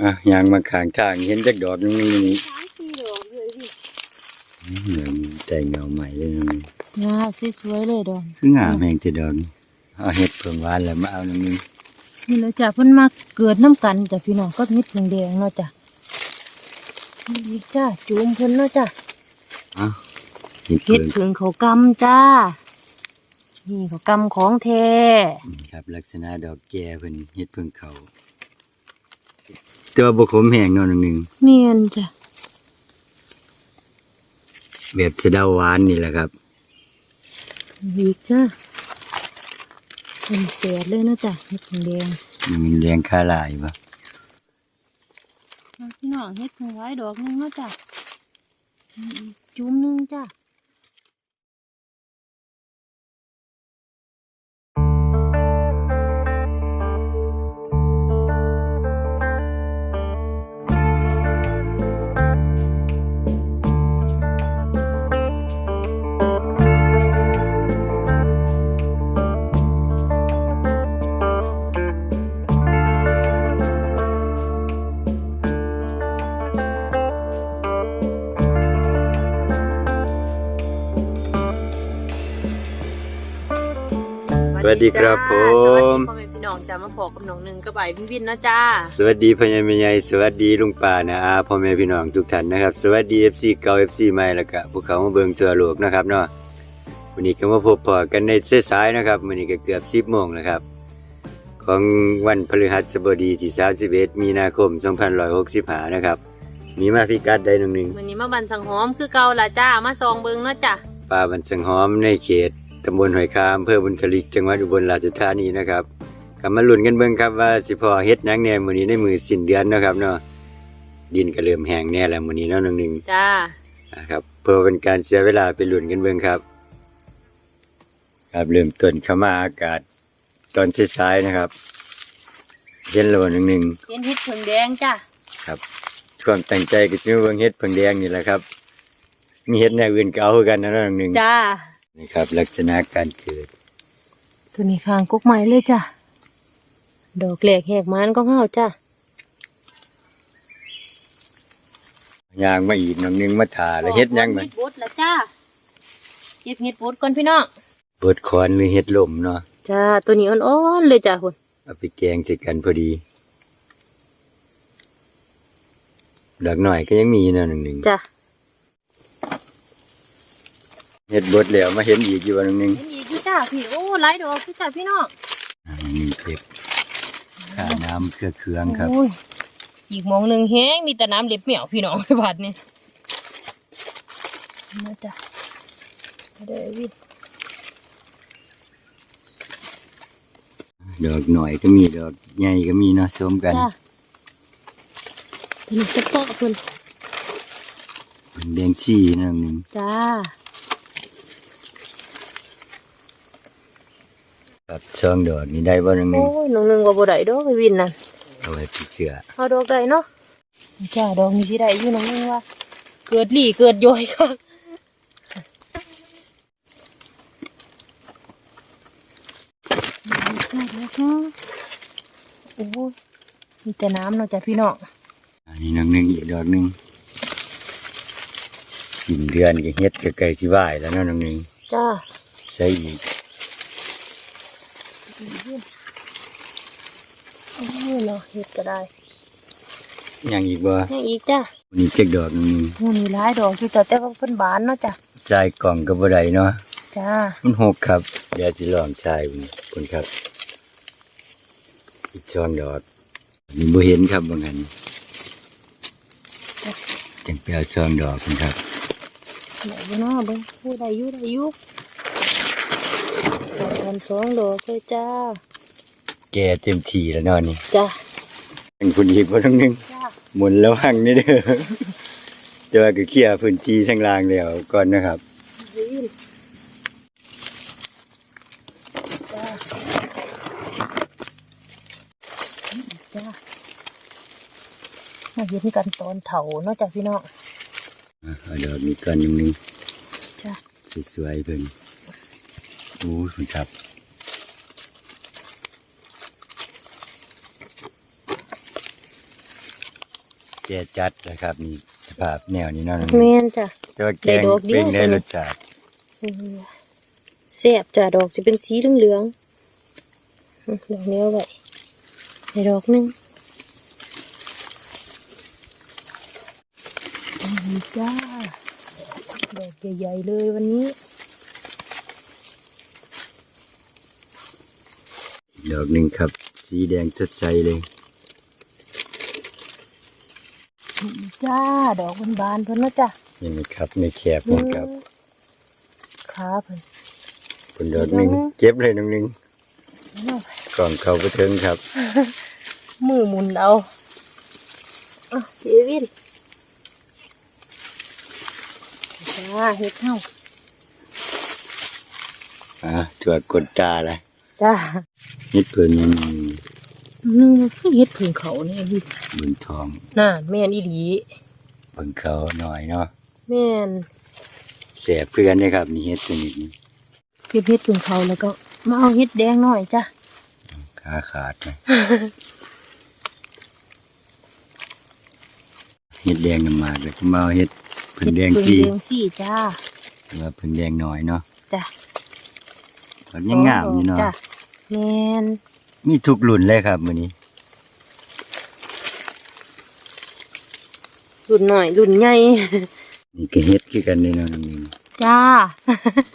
อะยางมาขางทางเห็นจักดอกนึงนี่นี่สามสี่ดอกเลยพี่เหมือนแต่เงาใหม่เลยนะนี่งาสวยๆเลยดอกคืองามแหงจะดอกนี่เอาเห็ดเพิ่งหวานแล้วมาเอานึงนึงนี่แหละจ้ะเพิ่นมาเกิดน้ำกันจ้ะพี่น้องก็มิดเพียงแดงเนาะจ้ะนี่จ้าจูมเพิ่นเนาะจ้ะเอาเห็ดเฮ็เพิ่ดงเพิงเขากำจ้านี่เขากำของแท้นี่ครับ ลักษณะดอกแก่เพิ่นเห็ดเพิ่งเขา แตัวาบ่ขมแห้งเนาะนึงนึงเมียนจ้ะแบบสะเดาหวานนี่แหละครับอีกจ้าเป็นแปดเลยเนาะจ้ะเฮ็ดเพิงแดงมันแดงคาลายบ่มาพี่น้องเฮ็ดเพิงไว้ดอกหนึงเนาะจ้ะนี่อีกจุ้มหนึงจ้ะ ดีครับผสวัสม ดีพ่อแม่พี่น้องจ้ามาพอกับน้องหนึ่งกับไอ้วินวินนะจ้าสวัสดีพ่อใหญ่แม่ใหญ่สวัสดีลุงป้านะอาพ่อแม่พี่น้องทุกท่านนะครับ สวัสดี FC เก่า FC ใหม่แล้วก็พวกเขามาเบิ่งทั่วโลกนะครับเนาะวันนี้ก็มาพบพอกันในสายๆนะครับวันนี้ก็เกือบ 10โมงแล้วครับ ของวันพฤหัสบดีที่ 31 มีนาคม 2565นะครับ มีมาพิกัดได้หนึ่งหนึ่งวันนี้มาบันสังหอมคือเก่าละจ้ามาซองเบิงเนาะจ้าป่าบันสังหอมในเขต ตำบลหอยคามอำเภอบุญทลิกจังหวัดอุบลราชธานีนะครับก็มาลุ้นกันเบิ่งครับว่าสิพอเฮ็ดหยังแหน่มื้อนี้ในมือสิ้นเดือนเนาะครับเนาะดินก็เริ่มแห้งแน่แล้วมื้อนี้เนาะหนึ่งหนึ่งจ้านะครับเพื่อเป็นการเสียเวลาไปลุ้นกันเบิ่งครับ ครับเริ่มต้นเข้ามาอากาศตอนสายๆนะครับเย็นแล้วบ่หนึ่งหนึ่งเห็นเฮ็ดเพิงแดงจ้าครับความตั้งใจก็สิมาเบิ่งเฮ็ดเพิ่งแดงนี่แหละครับ มีเฮ็ดแนวอื่นก็เอาคือกันนะเนาะหนึ่งหนึ่งจ้า นะครับ ลักษณะการเกิด ตัวนี้ข้างกุ๊กไม้เลยจ้าดอกแหลกแหกมันก็เฮาจ้ายางมาอีกหนองหนึงมาถาแล้วเฮ็ดหยังมันเฮ็ดบดละจ้าเก็บเฮ็ดบดก่อนพี่น้องเปิดคอนหรือเฮ็ดลมเนาะจ้าตัวนี้อ่อนๆเลยจ้าคุณเอาไปแกงใส่กันพอดีดอกหน่อยก็ยังมีเนาะหนึ่งหนึ่งจ้า เฮ็ดบดแล้วมาเห็นอีกอยู่ว่าหนึ่งหนึ่งเห็นอีกอยู่จ้าพี่โอ้หลายดอกพี่จ้าพี่น้องอ่าหนึ่งหนึ่งเก็บข้าน้ำเครือเครื่องครับโอ้ยอีกหมองหนึ่งแห้งมีแต่น้ำเล็บเหมียวพี่น้องในบาดนี่มาจ้ะมาเด้อวิทย์ดอกหน่อยก็มีดอกใหญ่ก็มีเนาะสมกันจ้าเป็นสะโปะคุณเป็นแดงชี้เนาะหนึ่งจ้า ครับช่องดอกนี่ได้บ่หนึ่งหนึ่โอ้งยน้องหนึ่งว่าบ่ได้ดอกไปวินนั่นเอาไว้ปิดเชือเอาดอกได้เนาะจ้าดอกนี้สิได้อยู่น้องหนึ่งว่า เกิดหลี่เกิดย้อยค่ะจ้าดอกเนาะโอ้ยมีแต่น้ำเนาะจ้ะพี่น้องอันนี้หนึ่งหนึ่งอีกดอกหนึ่งสิ้นเดือนก็เฮ็ดก็ใกล้สิว่ายแล้วเนาะหนึ่งหนึ่งจ้าใช่อีก โอ้ยเนาะเห็ดก็ได้ยังอีกบ่ยังอีกจ้าวันนี้เจ็กดอกหนึ่งมูนี่หลายดอกอยู่จ้ะแต่ว่าเพิ่นบานเนาะจ้ะใส่กล่องก็บ่ได้เนาะจ้ามันหกครับเดี๋ยวสิลองใส่เพิ่นครับ อีกช่องดอกนี่บ่เห็นครับบางอันจังไปเอาช่องดอกเพิ่นครับเดี๋ยวอยู่เนาะเบิ่งโอ้ได้อยู่ได้อยู่ ดอกสองดอกเลยจ้า แก่เต็มที่แล้วเนาะนี่จ้าเป็นคุณอีกบ่ทั้งหนึงจ้าหมุนระวังนี่เด้อแต่ว่าก็เคลียร์พื้นที่ข้างล่างแล้วก่อนนะครับวินจ้าจ้ามาเห็นกันตอนเถาเนาะจ้ะพี่น้องอะเอาดอกนี้ก่อนหนึงหนึงจ้าสวยๆเพิ่น โอ้ยคุณครับแก่จัดนะครับนี่สภาพแนวนี้เนาะแม่นจ้ะแต่ว่าแกงได้ดอกเดียวเป็นได้รสชาติอืมแซ่บจ้ะดอกจะเป็นสีเหลืองๆอืมดอกนี้เอาไว้ในดอกหนึงนี่จ้าดอกใหญ่ๆเลยวันนี้ ดอกหนึ่งครับ สีแดงสดใสเลยนี่จ้า ดอกบานๆเพิ่นเนาะจ้ะนี่นะครับในแคบนี่ครับขาเพิ่นเป็นดอกหนึ่งเก็บเลยน้องหนึ่งเอาก่อนเขาไปถึงครับ มือหมุนเอาอะเดวินจ้าเฮ็ดเฮาอะถั่วกดตาละจ้า นิดเพิ่งยังหนึงมันคือเฮ็ดผึ่งเขาเนี่ยพี่บนทองน่าแม่นอีหลีเพิ่งเขาหน่อยเนาะแม่นแสบเพื่อนนะครับนี่เฮ็ดชนิดนี้เก็บเฮ็ดผึ่งเขาแล้วก็มาเอาเฮ็ดแดงหน่อยจ้ะขาขาดนะเฮ็ดแดงน้ำหมากเลยมาเอาเฮ็ดเพิ่งแดงเฮ็สีผึ่แดงสีจ้าแต่ว่าเพิ่งแดงหน่อยเนาะจ้ะมันยังงามอยู่เนาะจ้ะ แม่นมีทุกรุ่นเลยครับมื้อนี้ รุ่นหน่อยรุ่นใหญ่ นี่ก็เฮ็ดคือกันเลยเนาะน้องหนึ่งจ้า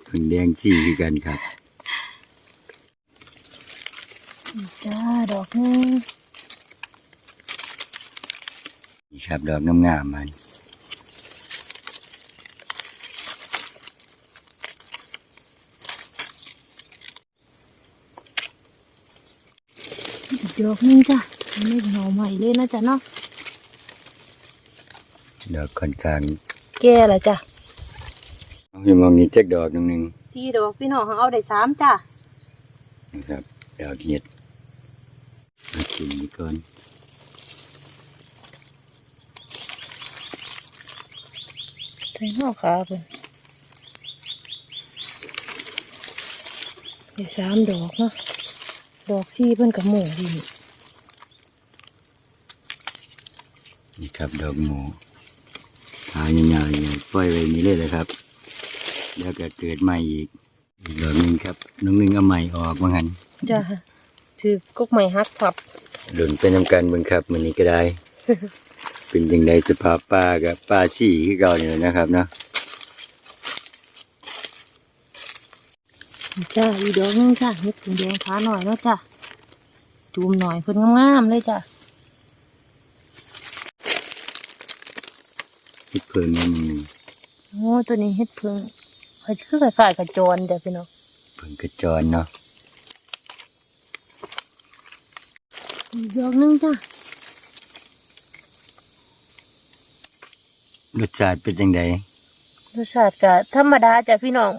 เพิ่งแดงสีคือกันครับ จ้า ดอกหนึง นี่ครับ ดอกงามๆมัน ดอกหนึงจ้ะไม่เหงาใหม่เลยนะจ๊ะเนาะดอกค่อนข้างแก่ละจ้ะเอาให้มองนี้จักดอกหนึงหนึงสี่ดอกพี่น้องเอาได้สามจ้ะนะครับดอกเห็ดมากินนี่ก่อนใส่หน้าขาเพิ่นได้สามดอกเนาะ ดอกสี่เพิ่นกับหมูดีนี่ครับ ดอกหมูหาใหญ่ๆนี่ปล่อยไว้นี่เลยเลยครับ แล้วก็เกิดใหม่อีกอีกดอกหนึงครับน้องหนึงเอาใหม่ออกว่างั้นจ้ะถือกกไม้ฮักทับหล่นไปนำกันเบิ่งครับมื้อนี้ก็ได้ เป็นจังไดสภาพป่ากับป่าสีคือเก่านี่แหละนะครับเนาะ จ้าอีกดอกหนึงจ้ะเฮ็ดถึงแดงขาหน่อยเนาะจ้ะจูมหน่อยเพิ่นงามๆเลยจ้ะเฮ็ดเพิ่นนิดนึงโอ้ตัวนี้เฮ็ดเพิ่งเฮ็ดคือคล้ายๆกับจรจ้ะพี่น้องเพิ่นกระจรเนาะอีกดอกหนึงจ้ะรสชาติเป็นจังไดรสชาติก็ธรรมดาจ้ะพี่น้อง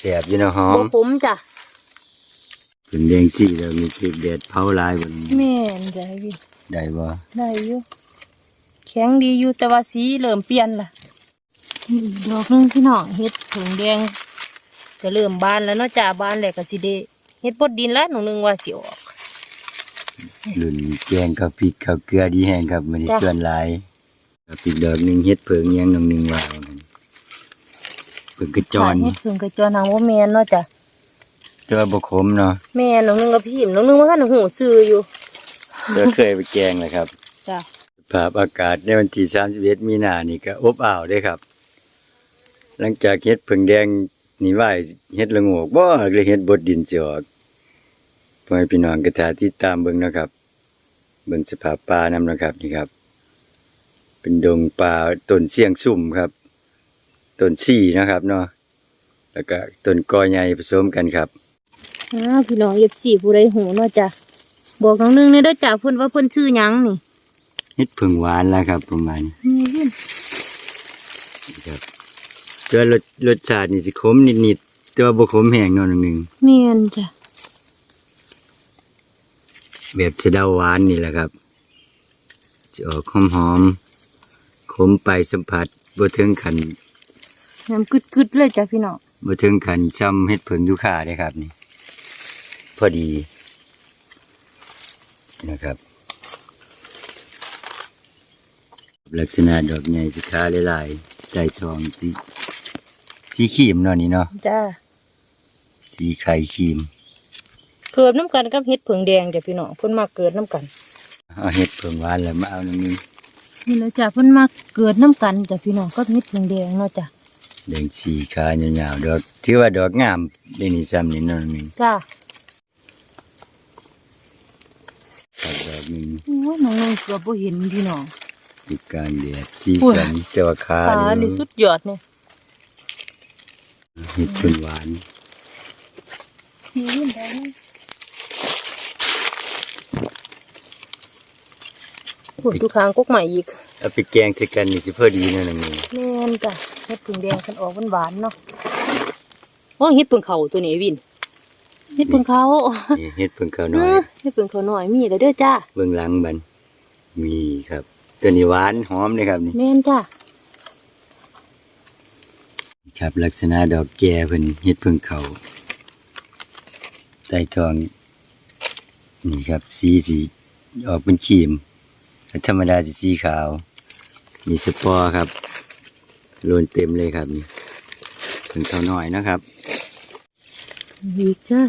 แซ่บอยู่เนาะหอบ่มขมจ้ะเพิ่นแดงสีแล้วมีพริกแดดเผาหลายบนแม่นจ้ะพี่ได้บ่ได้อยู่แข็งดีอยู่แต่ว่าสีเริ่มเปลี่ยนล่ะนี่อีกดอกหนึงพี่น้องเฮ็ดผงแดงจะเริ่มบานแล้วเนาะจ้าบานแล้วก็สิได้เฮ็ดบดดินแล้วหนูนึงว่าสิออกรุ่นแกงข้าวพริกข้าวเกลือดีแห้งครับมื้อนี้จ้ะส่วนหลายข้าวพริกดอกหนึงเฮ็ดเผิงยังน้องหนึงว่าว่างั้นเพิ่นกระจรเฮ็ดผงกระจรทางว่าแม่นเนาะจ้ะแต่ว่าบ่ขมเนาะแม่นหนูนึงกับพี่หิมหนูนึงว่าท่านหูซื้ออยู่เดี๋ยวเคยไปแกงเลยครับจ้ะสภาพอากาศในวันที่31มีนานี่ก็อบอ้าวเด้ครับ หลังจากเฮ็ดเผิงแดงนี่ไหวเฮ็ดละโงกบ่เลยเฮ็ดบดดินสิออกพ่อให้พี่น้องกระทาติดตามเบิ่งนะครับ เบิ่งสภาพป่านำนะครับนี่ครับ เป็นดงป่าต้นเสียงสุ่มครับ ต้นซี่นะครับเนาะแล้วก็ต้นกอใหญ่ผสมกันครับอ้าวพี่น้อง14ผู้ใดหูเนาะจ้ะบอกน้องนึงเนี่ยเด้อจ้ะเพิ่นว่าเพิ่นชื่อหยังนี่เฮ็ดผึ่งหวานแล้วครับประมาณนี้นี่เพิ่นครับเจอรสรสชาตินี่สิขมนิดๆแต่ว่าบ่ขมแห้งเนาะหนึงแม่นจ้ะแบบสะเดาหวานนี่แหละครับจะออกหอมๆขมไปสัมผัสบ่ถึงขัน น้ำกึดๆเลยจ้ะพี่น้องบ่ถึงขันซ้ำเฮ็ดผึ่งยูคาเด้ครับนี่ พอดี นะครับ ลักษณะดอกใหญ่สีขาหลายๆใจทองสีสีครีมเนาะนี่เนาะจ้าสีไข่ครีม เกิดน้ำกันกับเฮ็ดเผงแดงจ้ะพี่น้องเพิ่นมาเกิดน้ำกันเอาเห็ดเพิ่งหวานแล้วมาเอาน้ำนึงนี่แหละจ้ะเพิ่นมาเกิดน้ำกันจ้ะพี่น้องกับเฮ็ดเผงแดงเนาะจ้ะ แดงสีขายาวๆดอกที่ว่าดอกงามได้นี่ซ้ำนี่เนาะนึงจ้าครับดอกหนึงโอ้ยน้องน้องเกือบบ่เห็นพี่น้องติดกลางแดดสีอุ้ยสันแต่ว่าขาขานี่นี่สุดยอดเนี่ยเห็ดเพิ่งหวานพี่ยินได้โอ้ยดูคางกกใหม่อีกเอาไปแกงใส่กันนี่สิพอดีเนาะนึงแม่นจ้ะ เฮ็ดเผงแดงคันออกหวานๆเนาะโอ้ยเฮ็ดเผงเขาตัวนี้วินเฮ็ดเผงเขานี่เห็ดเพิ่งข้าวน้อยเฮ็ดเผงเขาหน่อยมีแล้วเด้อจ้าเบื้องหลังมันมีครับ ตัวนี้หวานหอมเลยครับนี่แม่นจ้ะครับลักษณะดอกแก่เพิ่นเฮ็ดเพิ่งเขาใต้ทองนี่ครับ สีสีออกเป็นครีมธรรมดาจะสีขาว มีสปอร์ครับ โลนเต็มเลยครับนี่เพิ่งเขาน้อยนะครับอีกจ้า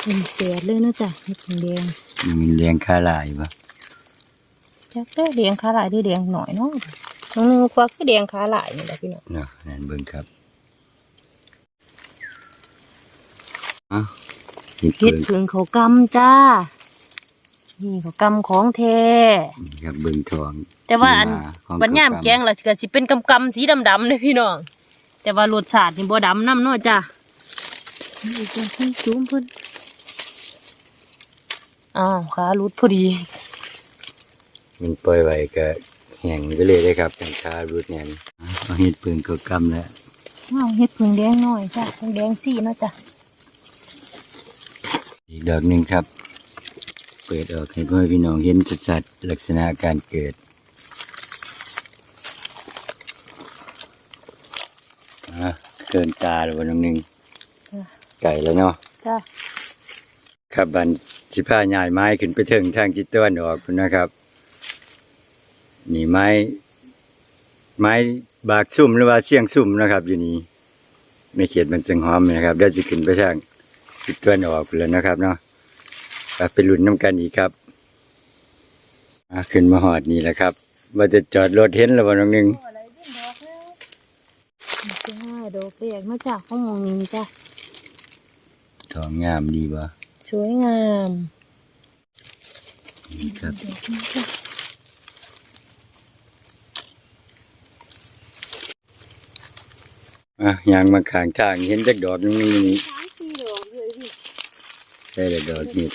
เป็นแปดเลยนะจ้ะเฮ็ดเผงแดงนี่มันแรงค่าหลายปะจักได้แดงขาหลายได้แดงหน่อยเนาะน้องนึงกว่าคือแดงขาหลายนี่แหละพี่น้องเนาะนั่นเบิ่งครับเอ้าเห็ดเฮ็เพิ่ดงเผงเขากำจ้า นี่เขากำของแท้นี่ครับเบิ่งทองแต่ว่าอันที่มของบัดยามข้วแกงล่ะก็สิเป็นกำๆสีดำๆเลยพี่น้อง แต่ว่ารสชาตินี่บ่ดำนำเนาะจ้ะนี่จ้ะเพิ่นจุ้มเพิ่นอ้าวขาหลุดพอดีมันปล่อยไว้ก็แห้งไปเลยเลยครับเป็นคารูดแน่นเอาเห็ดเพิ่งก็กำแล้วอ้าวเฮ็ดเผงแดงหน่อยจ้ะเผงแดงสีเนาะจ้ะอีกดอกหนึ่งครับ เปิดออกให้พ่อพี่น้องเห็นชัดๆลักษณะการเกิดอะเกินตาแล้ววันหนึ่งจ้ะไก่แล้วเนาะจ้ะครับบันสิผ้าใหญ่ไม้ขึ้นไปถึงทางทิศตะวันออกพุ่นนะครับ นี่ไม้ ไม้บากซุ่มหรือว่าเสียงซุ่มนะครับ อยู่นี่ไม่เขียดมันจึงหอมนะครับเดี๋ยวจะขึ้นไปทางทิศตะวันออกพุ่นแล้วนะครับเนาะครับ ไปลุ้นน้ำกันอีกครับอะขึ้นมาหอดนี่แหละครับว่าจะจอดรถเห็นแล้ววันหนึ่งจ้าดอกแรกเนาะจ้ะของหมองนี้จ้ะทองงามดีบ่สวยงามนี่ครับดอกนี้จ้ะอะยางมาขางทางเห็นจักดอกหนึงนี่สามสี่ดอกเลยพี่ใช่แต่ดอกนี้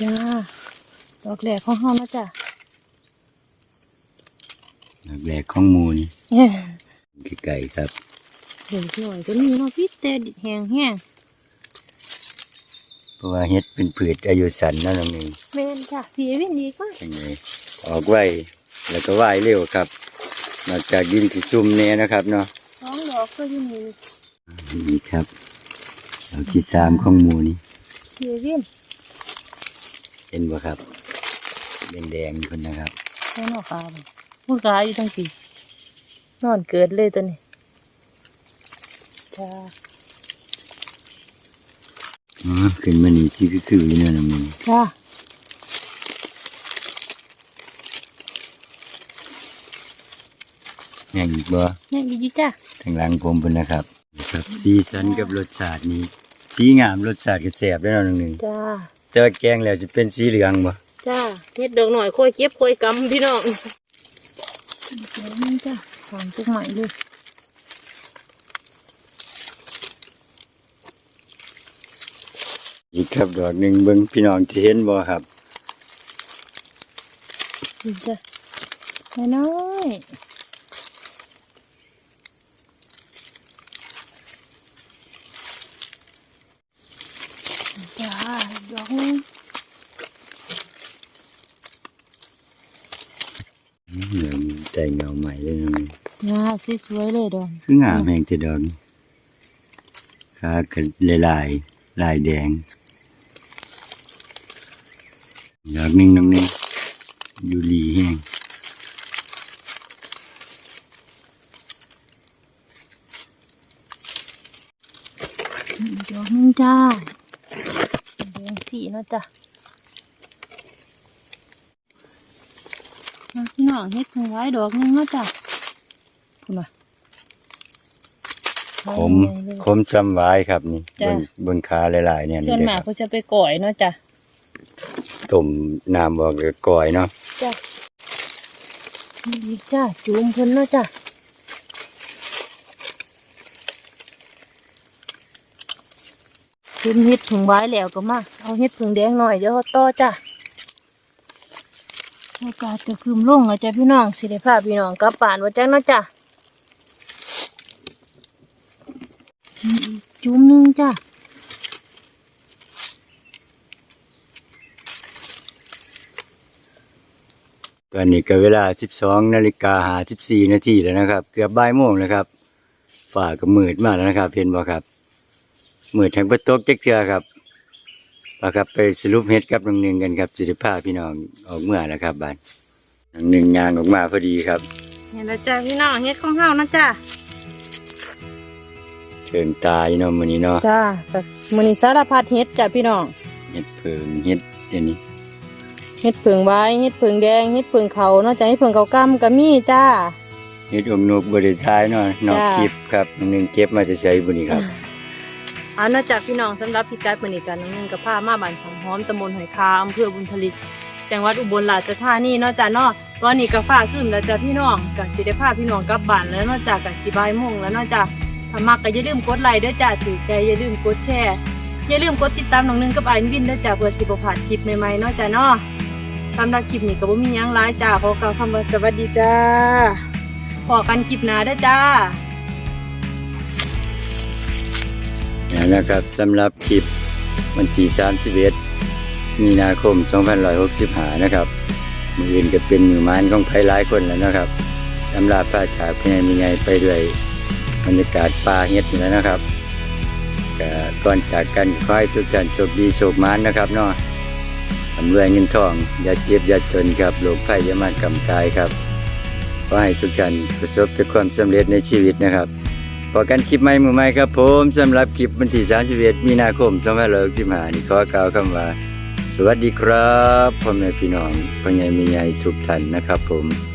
จ้า ดอกแรกของเฮาเนาะจ้ะดอกแรกของหมูนี่เฮ้ยคือไก่ครับเห็นสวยตัวนี้เนาะพี่แต่แห้งแห้งเพราะว่าเฮ็ดเป็นผืดอายุสันนั่นเองแม่นจ้ะพี่เอวินดีกว่าจังไงออกไวแล้วก็ไหวเร็วครับ นอกจากดินที่ซุ่มแน่นะครับเนาะสองดอกก็อยู่นี่นี่ครับดอกที่สามของหมูนี่พี่เอวิน เห็นบ่ครับแดงๆนี่คนนะครับแค่นอกขาบ่มันกาอยู่ทั้งปีนอนเกิดเลยตัวนี้จ้าอ๋อขึ้นมานี่สิคือคืออยู่นั่นน่ะมึงจ้าแห้งอีกบ่เนี่ยดีดีจ้าทางหลังผมพุ่นนะครับนะครับสีสันกับรสชาตินี้สีงามรสชาติก็แซ่บแล้วเนาะหนึงจ้า แต่ว่าแกงแล้วจะเป็นสีเหลืองบ่จ้าเฮ็ดดอกหน่อยค่อยเก็บค่อยกำพี่น้องเดี๋ยวนี่จ้าทำตุกใหม่เลยอีกครับดอกหนึ่งเบิ่งพี่น้องจะเห็นบ่ครับนี่จ้ะน้อย สวยเลยดอนคืองามแห่งจะดอนขากันลายๆลายแดงอยากนิ่งน้งนิ่งยู่รีแห้งดอกนึงจ้าแดงสีนะจ้ะพี่น้องเห็ดถึงไว้ดอกนึงนะจ้ะ คุณมาขมขมจำไว้ครับนี่จ้ะเบิ่งเบิ่งขาหลายๆเนี่ยส่นี่วนเลยมากครับเขาจะไปก่อยเนาะจ้ะต้มน้ำบอกเลยก่อยเนาะจ้ะนี่จ้าจูมเพิ่นเนาะจ้ะจูมเฮ็ดถึงไว้แล้วก็มาเอาเฮ็ดผึ่งแดงหน่อยเดี๋ยวเขาต่อจ้ะอากาศก็คืมลงอะจ้ะพี่น้องสิได้พาพี่น้องกลับป่านว่าจังเนาะจ้ะนี่อีก จุ่มหนึงจ้ะตอนนี้ก็เวลา 12นาฬิกา54นาทีแล้วนะครับ เกือบบ่ายโมงแล้วครับฝ่าก็มืดมากแล้วนะครับเห็นบ่ครับมืดแห่งประตกจักเทื่อครับป่าครับไปสรุปเฮ็ดกับน้องหนึ่งกันครับสิได้พาพี่น้องออกเมื่อแล้วครับบ้านน้องหนึ่งงานออกมาพอดีครับนี่ละจ้ะพี่น้องเฮ็ดของเฮานะจ้ะเชิงตาอยู่เนาะมื้อนี้เนาะจ้าก็มื้อนี้สารพัดเฮ็ดจ้ะพี่น้องเฮ็ดเพิงเฮ็ดเดี๋ยวนี้เฮ็ดเผิงไว้เฮ็ดเผิงแดงเฮ็ดเผิงเขาเนาะจ้ะเฮ็ดเผิงเขากำก็มีจ้าเฮ็ดอมนกบ่ได้ทายเนาะนอกจ้าคลิปครับน้องหนึ่งเก็บมาจะใช้บุนี้ครับเอาเนาะจ้ะพี่น้องสำหรับพิกัดมื้อนี้กันน้องนึงกับพามาบ้านสังหอมตำบลหอยคาอำเภอบุญทลิกจังหวัดอุบลราชธานีเนาะจ้ะเนาะตอนนี้ก็ฟ้าครึ้มแล้วจ้ะพี่น้องก็สิได้พาพี่น้องกลับบ้านแล้วเนาะจ้ะก็สิบ่ายโมงแล้วเนาะจ้ะ ถ้ามักก็อย่าลืมกดไลค์ด้อจ้ะถือใจอย่าลืมกดแชร์อย่าลืมกดติดตามน้องนึงกับไอ้วินด้อจ้ะเพื่อสิบ่าดคลิปใหม่ๆเนาะจ้ะเนาะสำหรับคลิปนี้ก็บ่มีหยังหลายจ้าขอกล่าวคำว่าสวัสดีจ้าพอกันคลิปหน้าด้อจ้านี่นะครับสำหรับคลิปวันที่31มีนาคม 2565 นะครับ มืออื่นก็เป็นมือไม้ของใครหลายคนแล้วนะครับสำหรับพระจากเพียงมีไงไปด้วย บรรยากาศป่าเฮ็ดนี่แล้วนะครับก,ก่อนจากกันขอให้ทุกท่านโชคดีโชคมานนะครับเนาะทำรวยเงินทอง อย่าเจ็บอย่าจนครับโรคภัยอย่ามากำกายครับขอให้ทุกท่านประสบแต่ความสำเร็จในชีวิตนะครับพอกันคลิปใหม่มือใหม่ครับผมสำหรับคลิปวันที่31มีนาคม2565นี่ขอกล่าวคำว่า สวัสดีครับพ่อแม่พี่น้องพ่อใหญ่แม่ใหญ่ทุกท่านนะครับผม